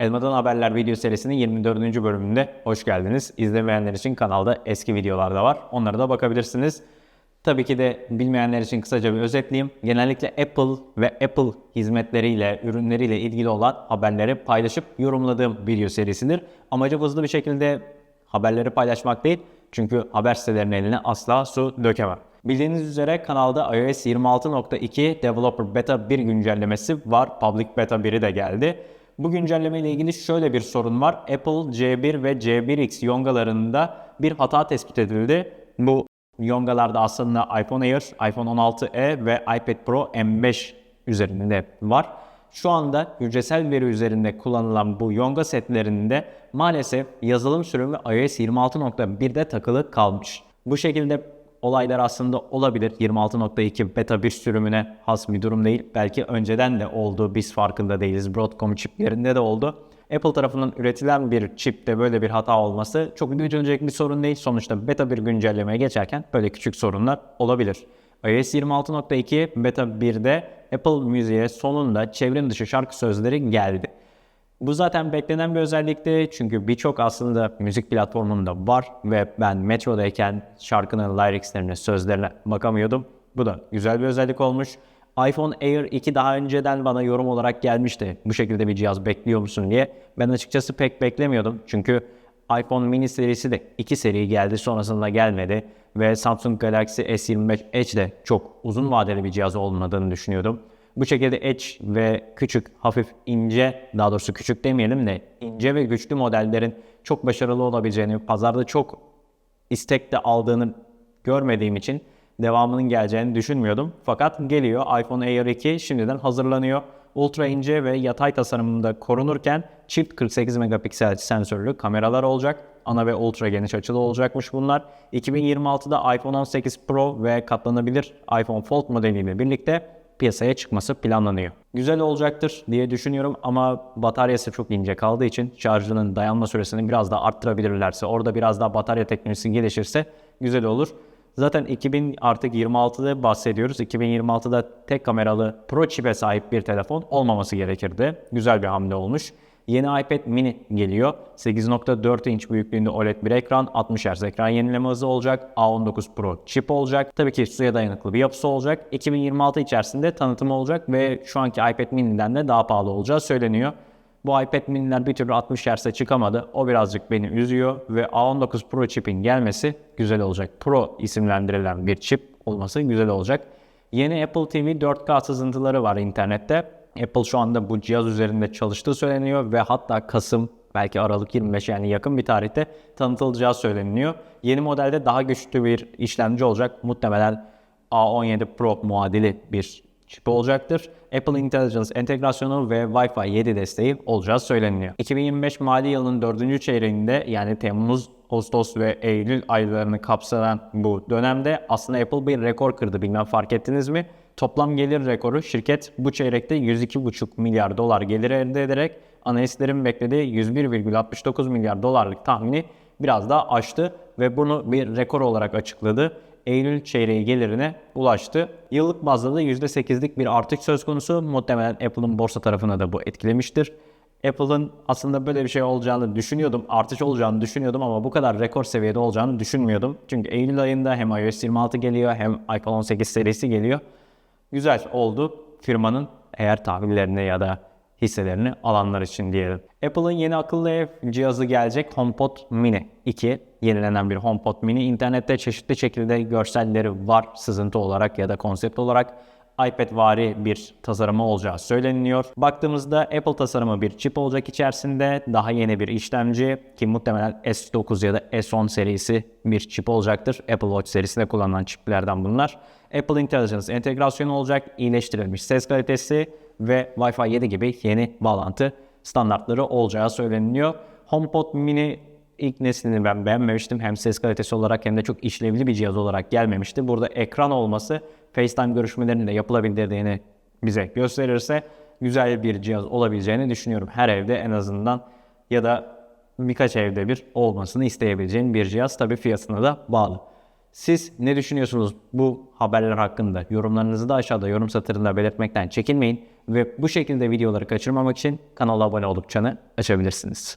Elmadan Haberler video serisinin 24. bölümünde hoş geldiniz. İzlemeyenler için kanalda eski videolar da var. Onlara da bakabilirsiniz. Tabii ki de bilmeyenler için kısaca bir özetleyeyim. Genellikle Apple ve Apple hizmetleriyle, ürünleriyle ilgili olan haberleri paylaşıp yorumladığım video serisidir. Amacım hızlı bir şekilde haberleri paylaşmak değil. Çünkü haber sitelerinin eline asla su dökemem. Bildiğiniz üzere kanalda iOS 26.2 Developer Beta 1 güncellemesi var. Public Beta 1'i de geldi. Bu güncelleme ile ilgili şöyle bir sorun var. Apple C1 ve C1X yongalarında bir hata tespit edildi. Bu yongalarda aslında iPhone Air, iPhone 16e ve iPad Pro M5 üzerinde var. Şu anda hücresel veri üzerinde kullanılan bu yonga setlerinde maalesef yazılım sürümü iOS 26.1'de takılı kalmış. Bu şekilde olaylar aslında olabilir. 26.2 beta bir sürümüne has bir durum değil. Belki önceden de oldu. Biz farkında değiliz. Broadcom çiplerinde de oldu. Apple tarafından üretilen bir çipte böyle bir hata olması çok üzülecek bir sorun değil. Sonuçta beta bir güncellemeye geçerken böyle küçük sorunlar olabilir. iOS 26.2 beta 1'de Apple Müziğe sonunda çevrim dışı şarkı sözleri geldi. Bu zaten beklenen bir özellikti çünkü birçok aslında müzik platformunda var ve ben metrodayken şarkının lyricslerine, sözlerine bakamıyordum. Bu da güzel bir özellik olmuş. iPhone Air 2 daha önceden bana yorum olarak gelmişti. Bu şekilde bir cihaz bekliyor musun diye. Ben açıkçası pek beklemiyordum. Çünkü iPhone mini serisi de 2 seri geldi sonrasında gelmedi. Ve Samsung Galaxy S25 Edge de çok uzun vadeli bir cihaz olmadığını düşünüyordum. Bu şekilde Edge ve küçük, hafif ince, daha doğrusu küçük demeyelim de ince ve güçlü modellerin çok başarılı olabileceğini, pazarda çok istekte aldığını görmediğim için devamının geleceğini düşünmüyordum. Fakat geliyor iPhone Air 2 şimdiden hazırlanıyor. Ultra ince ve yatay tasarımında korunurken çift 48 megapiksel sensörlü kameralar olacak. Ana ve ultra geniş açılı olacakmış bunlar. 2026'da iPhone 18 Pro ve katlanabilir iPhone Fold modeliyle birlikte piyasaya çıkması planlanıyor. Güzel olacaktır diye düşünüyorum ama bataryası çok ince kaldığı için şarjının dayanma süresini biraz daha arttırabilirlerse, orada biraz daha batarya teknolojisi gelişirse güzel olur. Zaten 2000 artık 26'da bahsediyoruz. 2026'da tek kameralı Pro çipe sahip bir telefon olmaması gerekirdi. Güzel bir hamle olmuş. Yeni iPad mini geliyor. 8.4 inç büyüklüğünde OLED bir ekran, 60 Hz ekran yenileme hızı olacak. A19 Pro çip olacak. Tabii ki suya dayanıklı bir yapısı olacak. 2026 içerisinde tanıtımı olacak ve şu anki iPad mini'den de daha pahalı olacağı söyleniyor. Bu iPad mini'ler bir türlü 60 Hz'e çıkamadı. O birazcık beni üzüyor ve A19 Pro çipin gelmesi güzel olacak. Pro isimlendirilen bir çip olması güzel olacak. Yeni Apple TV 4K sızıntıları var internette. Apple şu anda bu cihaz üzerinde çalıştığı söyleniyor ve hatta Kasım belki Aralık 25 yani yakın bir tarihte tanıtılacağı söyleniyor. Yeni modelde daha güçlü bir işlemci olacak. Muhtemelen A17 Pro muadili bir çip olacaktır. Apple Intelligence entegrasyonu ve Wi-Fi 7 desteği olacağı söyleniyor. 2025 mali yılının 4. çeyreğinde yani Temmuz, Ağustos ve Eylül aylarını kapsayan bu dönemde aslında Apple bir rekor kırdı. Bilmem fark ettiniz mi? Toplam gelir rekoru şirket bu çeyrekte 102,5 milyar dolar gelir elde ederek analistlerin beklediği 101,69 milyar dolarlık tahmini biraz daha aştı ve bunu bir rekor olarak açıkladı. Eylül çeyreği gelirine ulaştı. Yıllık bazda da %8'lik bir artış söz konusu. Muhtemelen Apple'ın borsa tarafına da bu etkilemiştir. Apple'ın aslında böyle bir şey olacağını düşünüyordum. Artış olacağını düşünüyordum ama bu kadar rekor seviyede olacağını düşünmüyordum. Çünkü Eylül ayında hem iOS 26 geliyor hem iPhone 18 serisi geliyor. Güzel oldu firmanın eğer tahvillerine ya da hisselerini alanlar için diyelim. Apple'ın yeni akıllı ev cihazı gelecek HomePod Mini 2. Yenilenen bir HomePod Mini. İnternette çeşitli şekilde görselleri var sızıntı olarak ya da konsept olarak iPad vari bir tasarımı olacağı söyleniyor. Baktığımızda Apple tasarımı bir çip olacak içerisinde. Daha yeni bir işlemci ki muhtemelen S9 ya da S10 serisi bir çip olacaktır. Apple Watch serisinde kullanılan çiplerden bunlar. Apple Intelligence entegrasyonu olacak, iyileştirilmiş ses kalitesi ve Wi-Fi 7 gibi yeni bağlantı standartları olacağı söyleniyor. HomePod Mini ilk neslini ben beğenmemiştim. Hem ses kalitesi olarak hem de çok işlevli bir cihaz olarak gelmemişti. Burada ekran olması FaceTime görüşmelerinin de yapılabildiğini bize gösterirse güzel bir cihaz olabileceğini düşünüyorum. Her evde en azından ya da birkaç evde bir olmasını isteyebileceğin bir cihaz. Tabii fiyatına da bağlı. Siz ne düşünüyorsunuz bu haberler hakkında? Yorumlarınızı da aşağıda yorum satırında belirtmekten çekinmeyin. Ve bu şekilde videoları kaçırmamak için kanala abone olup çanı açabilirsiniz.